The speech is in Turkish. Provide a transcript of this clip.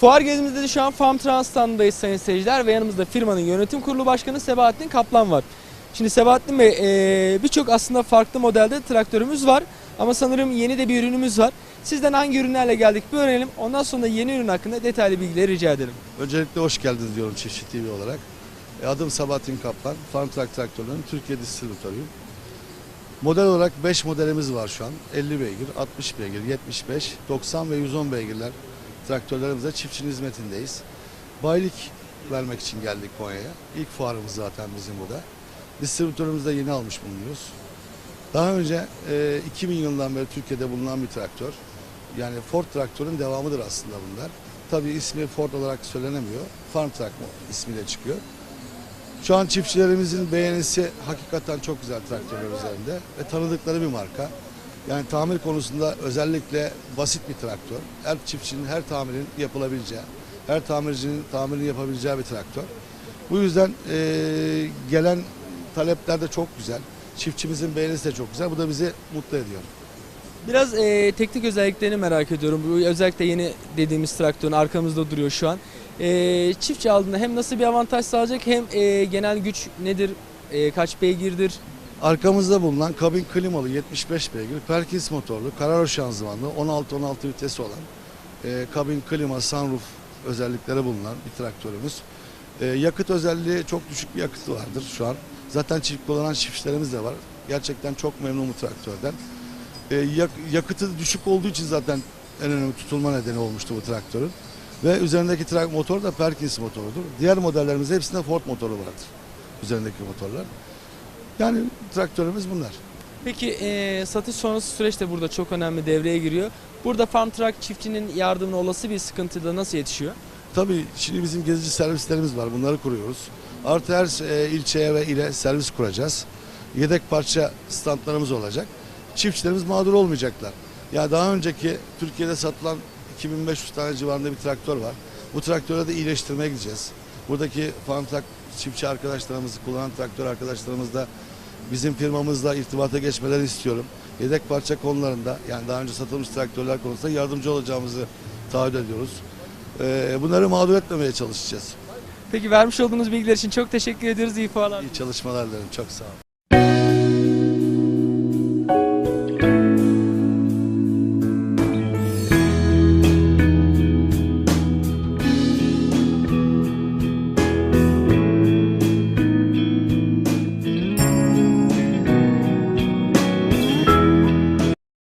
Fuar gezimizde de şu an Farm Trans standındayız sayın seyirciler ve yanımızda firmanın yönetim kurulu başkanı Sebahattin Kaplan var. Şimdi Sebahattin Bey eee, birçok aslında farklı modelde traktörümüz var ama sanırım yeni de bir ürünümüz var. Sizden hangi ürünlerle geldik bir öğrenelim. Ondan sonra yeni ürün hakkında detaylı bilgileri rica edelim. Öncelikle hoş geldiniz diyorum Çiftçi TV olarak. E, Adım Sabahattin Kaplan. Farm Truck Traktörlerinin Türkiye distribütörüyüm. Model olarak 5 modelimiz var şu an. 50 beygir, 60 beygir, 75, 90 ve 110 beygirler traktörlerimize çiftçinin hizmetindeyiz. Bayilik vermek için geldik Konya'ya. İlk fuarımız zaten bizim bu da. Distribütörümüzü de yeni almış bulunuyoruz. Daha önce e, 2000 yılından beri Türkiye'de bulunan bir traktör. Yani Ford traktörün devamıdır aslında bunlar. Tabii ismi Ford olarak söylenemiyor. Farm Truck ismiyle çıkıyor. Şu an çiftçilerimizin beğenisi hakikaten çok güzel traktörler üzerinde ve tanıdıkları bir marka. Yani tamir konusunda özellikle basit bir traktör. Her çiftçinin her tamirin yapılabileceği, her tamircinin tamirini yapabileceği bir traktör. Bu yüzden eee, gelen talepler de çok güzel. Çiftçimizin beğenisi de çok güzel. Bu da bizi mutlu ediyor. Biraz eee, teknik özelliklerini merak ediyorum. Bu özellikle yeni dediğimiz traktörün arkamızda duruyor şu an. Eee, çiftçi aldığında hem nasıl bir avantaj sağlayacak hem eee, genel güç nedir, eee, kaç beygirdir, Arkamızda bulunan kabin klimalı 75 beygir, Perkins motorlu, kararo şanzımanlı, 16-16 vitesi olan e, kabin klima, sunroof özellikleri bulunan bir traktörümüz. E, yakıt özelliği çok düşük bir yakıtı vardır şu an. Zaten çift kullanan çiftçilerimiz de var. Gerçekten çok memnun bu traktörden. E, yak- yakıtı düşük olduğu için zaten en önemli tutulma nedeni olmuştu bu traktörün. Ve üzerindeki trak motor da Perkins motorudur. Diğer modellerimizde hepsinde Ford motoru vardır. Üzerindeki motorlar. Yani traktörümüz bunlar. Peki eee, satış sonrası süreç de burada çok önemli devreye giriyor. Burada Farm Truck çiftçinin yardımına olası bir sıkıntıda nasıl yetişiyor? Tabii şimdi bizim gezici servislerimiz var. Bunları kuruyoruz. Artı her e, ilçeye ve ile servis kuracağız. Yedek parça standlarımız olacak. Çiftçilerimiz mağdur olmayacaklar. Ya daha önceki Türkiye'de satılan 2500 tane civarında bir traktör var. Bu traktörü de iyileştirmeye gideceğiz. Buradaki truck çiftçi arkadaşlarımız, kullanan traktör arkadaşlarımız da bizim firmamızla irtibata geçmeleri istiyorum. Yedek parça konularında yani daha önce satılmış traktörler konusunda yardımcı olacağımızı taahhüt ediyoruz. Ee, bunları mağdur etmemeye çalışacağız. Peki vermiş olduğunuz bilgiler için çok teşekkür ediyoruz. İyi fuarlar. İyi çalışmalar dilerim. Çok sağ olun.